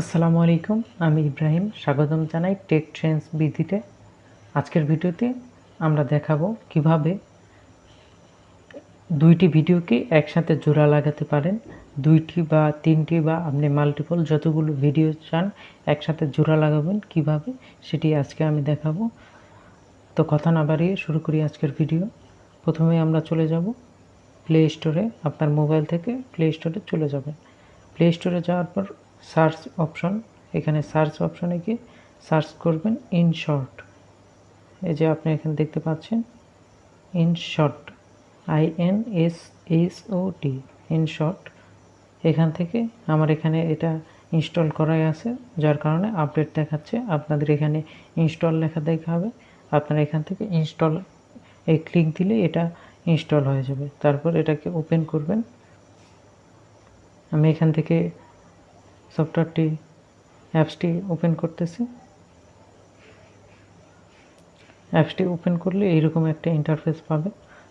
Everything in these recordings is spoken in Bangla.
আসসালামু আলাইকুম, আমি ইব্রাহিম। স্বাগতম জানাই টেক ট্রেন্ডস বিধিতে আজকের ভিডিওতে আমরা দেখাবো কীভাবে দুইটি ভিডিওকে একসাথে জোড়া লাগাতে পারেন। দুইটি বা তিনটি বা আপনি মাল্টিপল যতগুলো ভিডিও চান একসাথে জোড়া লাগাবেন কীভাবে, সেটি আজকে আমি দেখাবো। তো কথা না বাড়িয়ে শুরু করি আজকের ভিডিও। প্রথমে আমরা চলে যাব প্লে স্টোরে আপনার মোবাইল থেকে প্লে স্টোরে চলে যাবেন। প্লে স্টোরে যাওয়ার পর সার্চ অপশন, এখানে সার্চ অপশনে গিয়ে সার্চ করবেন ইন শর্ট। এই যে আপনি এখানে দেখতে পাচ্ছেন, in short, I N S S O T, in short. এখান থেকে আমার এখানে এটা ইনস্টল করাই আছে, যার কারণে আপডেট দেখাচ্ছে। আপনাদের এখানে ইনস্টল লেখা দেখাবে আপনারা এখান থেকে ইনস্টল এই ক্লিক দিলে এটা ইনস্টল হয়ে যাবে। তারপর এটাকে ওপেন করবেন। আমি এখান থেকে সফটওয়্যারটি, অ্যাপসটি ওপেন করতেছি। অ্যাপসটি ওপেন করলে এইরকম একটা ইন্টারফেস পাবে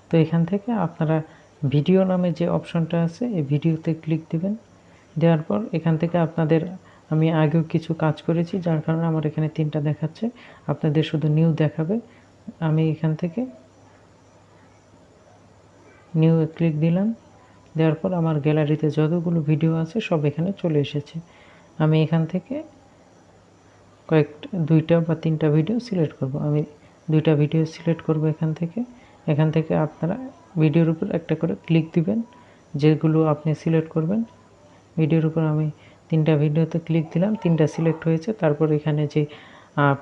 তো এখান থেকে আপনারা ভিডিও নামে যে অপশনটা আছে, এই ভিডিওতে ক্লিক দিবেন। দেওয়ার পর এখান থেকে আপনাদের, আমি আগেও কিছু কাজ করেছি, যার কারণে আমার এখানে তিনটা দেখাচ্ছে। আপনাদের শুধু নিউ দেখাবে। আমি এখান থেকে নিউ ক্লিক দিলাম। দেওয়ার পর আমার গ্যালারিতে যতগুলো ভিডিও আছে সব এখানে চলে এসেছে। আমি এখান থেকে কয়েক, দুইটা বা তিনটা ভিডিও সিলেক্ট করব। আমি দুইটা ভিডিও সিলেক্ট করব এখান থেকে। এখান থেকে আপনারা ভিডিওর উপর একটা করে ক্লিক দিবেন, যেগুলো আপনি সিলেক্ট করবেন। ভিডিওর উপর আমি তিনটা ভিডিওতে ক্লিক দিলাম, তিনটা সিলেক্ট হয়েছে। তারপর এখানে যে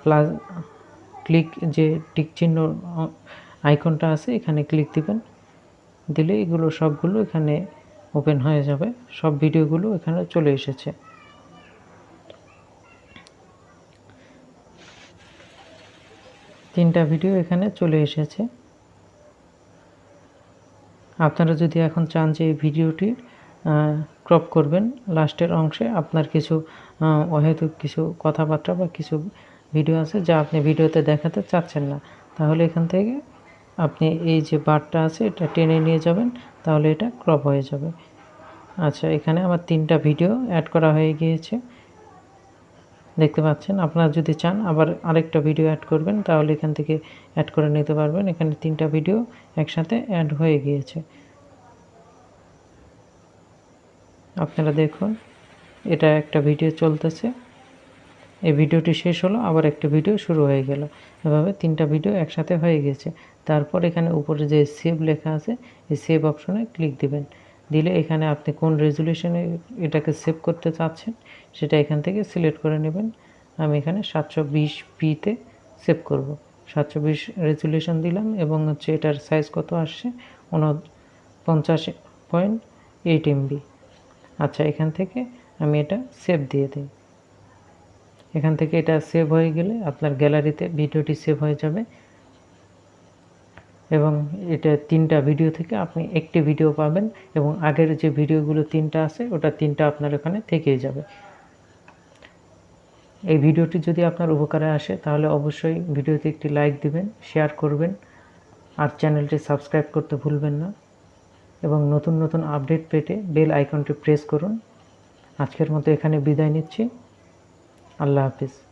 প্লাস, ক্লিক যে টিক চিহ্ন আইকনটা আছে, এখানে ক্লিক দিবেন। দিলে এগুলো সবগুলো এখানে ওপেন হয়ে যাবে। সব ভিডিওগুলো এখানে চলে এসেছে। তিনটা ভিডিও এখানে চলে এসেছে। আপনারা যদি এখন চান যে এই ভিডিওটি ক্রপ করবেন লাস্টের অংশে আপনার কিছু অহেতুক কিছু কথাবার্তা বা কিছু ভিডিও আছে যা আপনি ভিডিওতে দেখাতে চাচ্ছেন না, তাহলে এখান থেকে আপনি এই যে বারটা আছে, এটা টেনে নিয়ে যাবেন, তাহলে এটা ক্রপ হয়ে যাবে। আচ্ছা এখানে আমার তিনটা ভিডিও অ্যাড করা হয়ে গিয়েছে। দেখতে পাচ্ছেন, আপনারা যদি চান আবার আরেকটা ভিডিও অ্যাড করবেন, তাহলে এখান থেকে অ্যাড করে নিতে পারবেন। এখানে তিনটা ভিডিও একসাথে অ্যাড হয়ে গিয়েছে। আপনারা দেখুন, এটা একটা ভিডিও চলতেছে। এই ভিডিওটি শেষ হলো, আবার একটা ভিডিও শুরু হয়ে গেল। এভাবে তিনটা ভিডিও একসাথে হয়ে গেছে। তারপর এখানে উপরে যে সেভ লেখা আছে, এই সেভ অপশনে ক্লিক দিবেন। দিলে এখানে আপনি কোন রেজুলেশনে এটাকে সেভ করতে চাচ্ছেন, সেটা এখান থেকে সিলেক্ট করে নেবেন। আমি এখানে সাতশো বিশ পিতে সেভ করব। সাতশো বিশ রেজুলেশন দিলাম এবং হচ্ছে এটার সাইজ কত আসছে? উন উনপঞ্চাশ পয়েন্ট এইট এমবি। আচ্ছা এখান থেকে আমি এটা সেভ দিয়ে দিই। এখান থেকে এটা সেভ হয়ে গেলে আপনার গ্যালারিতে ভিডিওটি সেভ হয়ে যাবে। এবং এটা তিনটা ভিডিও থেকে আপনি একটি ভিডিও পাবেন এবং আগের যে ভিডিওগুলো তিনটা আছে, ওটা তিনটা আপনার ওখানে থেকেই যাবে। এই ভিডিওটি যদি আপনার উপকারে আসে, তাহলে অবশ্যই ভিডিওতে একটি লাইক দিবেন শেয়ার করবেন, আর চ্যানেলটি সাবস্ক্রাইব করতে ভুলবেন না। এবং নতুন নতুন আপডেট পেতে বেল আইকনটি প্রেস করুন। আজকের মতো এখানে বিদায় নিচ্ছি। আল্লাহ হাফিজ।